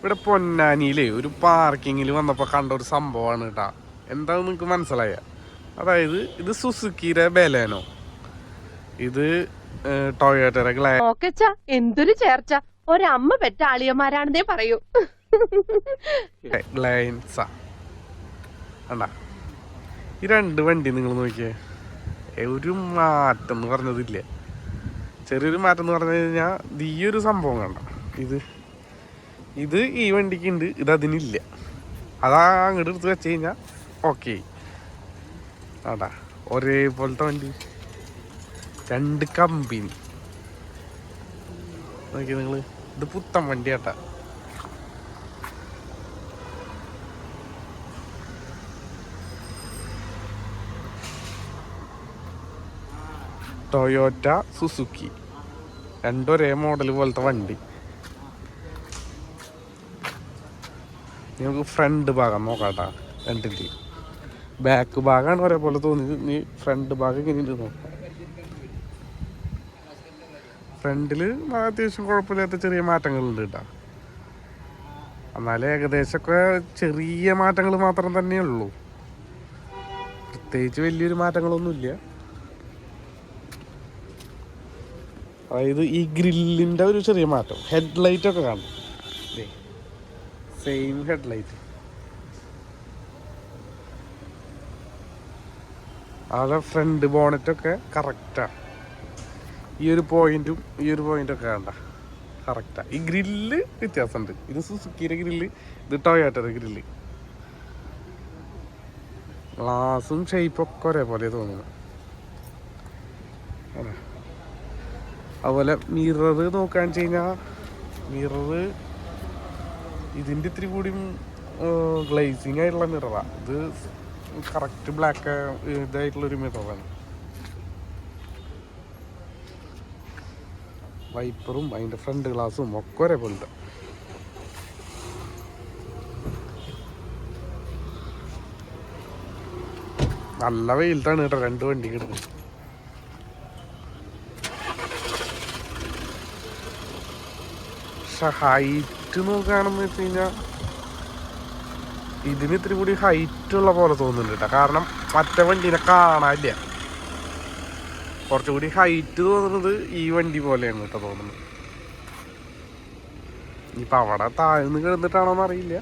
ഇവിടെ പൊന്നാനിയിലെ ഒരു പാർക്കിങ്ങിൽ വന്നപ്പോൾ കണ്ട ഒരു സംഭവമാണ് കേട്ടാ എന്താന്ന് നിങ്ങൾക്ക് മനസ്സിലായ? അതായത് ഇത് സുസുക്കിയുടെ ബലേനോ. ഇത് ടൊയോട്ടയുടെ ഗ്ലാ എന്തൊരു ചേർച്ച. ഒരമ്മ പെറ്റ ആളിയന്മാരാണെന്നേ പറയൂ ഗ്ലൈൻസ അണ്ടാ ഈ രണ്ട് വണ്ടി നിങ്ങൾ നോക്കിയേ. ഒരു മാറ്റം എന്ന് പറഞ്ഞതില്ല. ചെറിയൊരു മാറ്റം എന്ന് പറഞ്ഞു കഴിഞ്ഞാൽ ഈ ഒരു സംഭവം കണ്ട? ഇത് ഇത് ഈ വണ്ടിക്ക് ഉണ്ട് ഇത് അതിനില്ല. അതാ അങ്ങോട്ട് എടുത്ത് വെച്ച് കഴിഞ്ഞാൽ ഓക്കെ ആടാ ഒരേപോലത്തെ വണ്ടി. രണ്ട് കമ്പനി. നോക്കി നിങ്ങൾ ഇത് പുത്തൻ വണ്ടി വണ്ടിയാട്ടാ. ടൊയോറ്റ സുസുക്കി രണ്ടൊരേ മോഡൽ പോലത്തെ വണ്ടി. നമുക്ക് ഫ്രണ്ട് ഭാഗം നോക്കാട്ടാ രണ്ടിന്റെ ബാക്ക് ഭാഗമാണ് ഒരേപോലെ തോന്നിയത്. നീ ഫ്രണ്ട് ഭാഗം ഇങ്ങനെ നോക്കാം. ഫ്രണ്ടിൽ അത്യാവശ്യം കുഴപ്പമില്ലാത്ത ചെറിയ മാറ്റങ്ങളുണ്ട് കേട്ടോ. എന്നാലും ഏകദേശമൊക്കെ ചെറിയ മാറ്റങ്ങൾ മാത്രം തന്നെയേ ഉള്ളൂ. പ്രത്യേകിച്ച് വലിയൊരു മാറ്റങ്ങളൊന്നുമില്ല. അതായത് ഈ ഗ്രില്ലിന്റെ ഒരു ചെറിയ മാറ്റം. ഹെഡ് ലൈറ്റൊക്കെ കാണും. സെയിം ഹെഡ്ലൈറ്റ് അവിടെ ഫ്രണ്ട് ബോണറ്റൊക്കെ കറക്റ്റാണ് ഈ ഒരു പോയിന്റും ഈ ഒരു പോയിന്റും ഒക്കെ കറക്റ്റാണ് കറക്റ്റാ ഈ ഗ്രില്ല് വ്യത്യാസമുണ്ട്. ഇത് സുസുക്കിയുടെ ഗ്രില്ല് ഇത് ടൊയാറ്റയുടെ ഗ്രില്ല് ഗ്ലാസും ഷേപ്പൊക്കെ ഒരേപോലെ തോന്നുന്നു. അതെ അതുപോലെ മിറർ നോക്കാന്ന് വെച്ച് കഴിഞ്ഞാൽ മിറർ ഇതിന്റെ ഇത്തിരി കൂടി ഗ്ലേസിങ് ആയിട്ടുള്ള മിററാണ് ഇത് കറക്റ്റ് ബ്ലാക്ക് ഇതായിട്ടുള്ളൊരു മിററാണ് വൈപ്പറും അതിന്റെ ഫ്രണ്ട് ഗ്ലാസും ഒക്കെ ഒരേപോലത്തെ നല്ല വെയിലത്താണ് കേട്ടോ രണ്ട് വണ്ടി കിട്ടുന്നത് പക്ഷെ ഹൈറ്റ് നോക്കുകയാണെന്ന് വെച്ച് കഴിഞ്ഞാൽ ഇതിന് ഇത്തിരി കൂടി ഹൈറ്റ് ഉള്ള പോലെ തോന്നുന്നുണ്ട് കേട്ടോ കാരണം മറ്റേ വണ്ടീനെ കാണാനില്ല. കുറച്ചുകൂടി ഹൈറ്റ് തോന്നുന്നത് ഈ വണ്ടി പോലെയാണ് കേട്ടോ തോന്നുന്നത്. ഇപ്പം അവിടെ താഴ്ന്ന് കിടന്നിട്ടാണോന്ന് അറിയില്ല.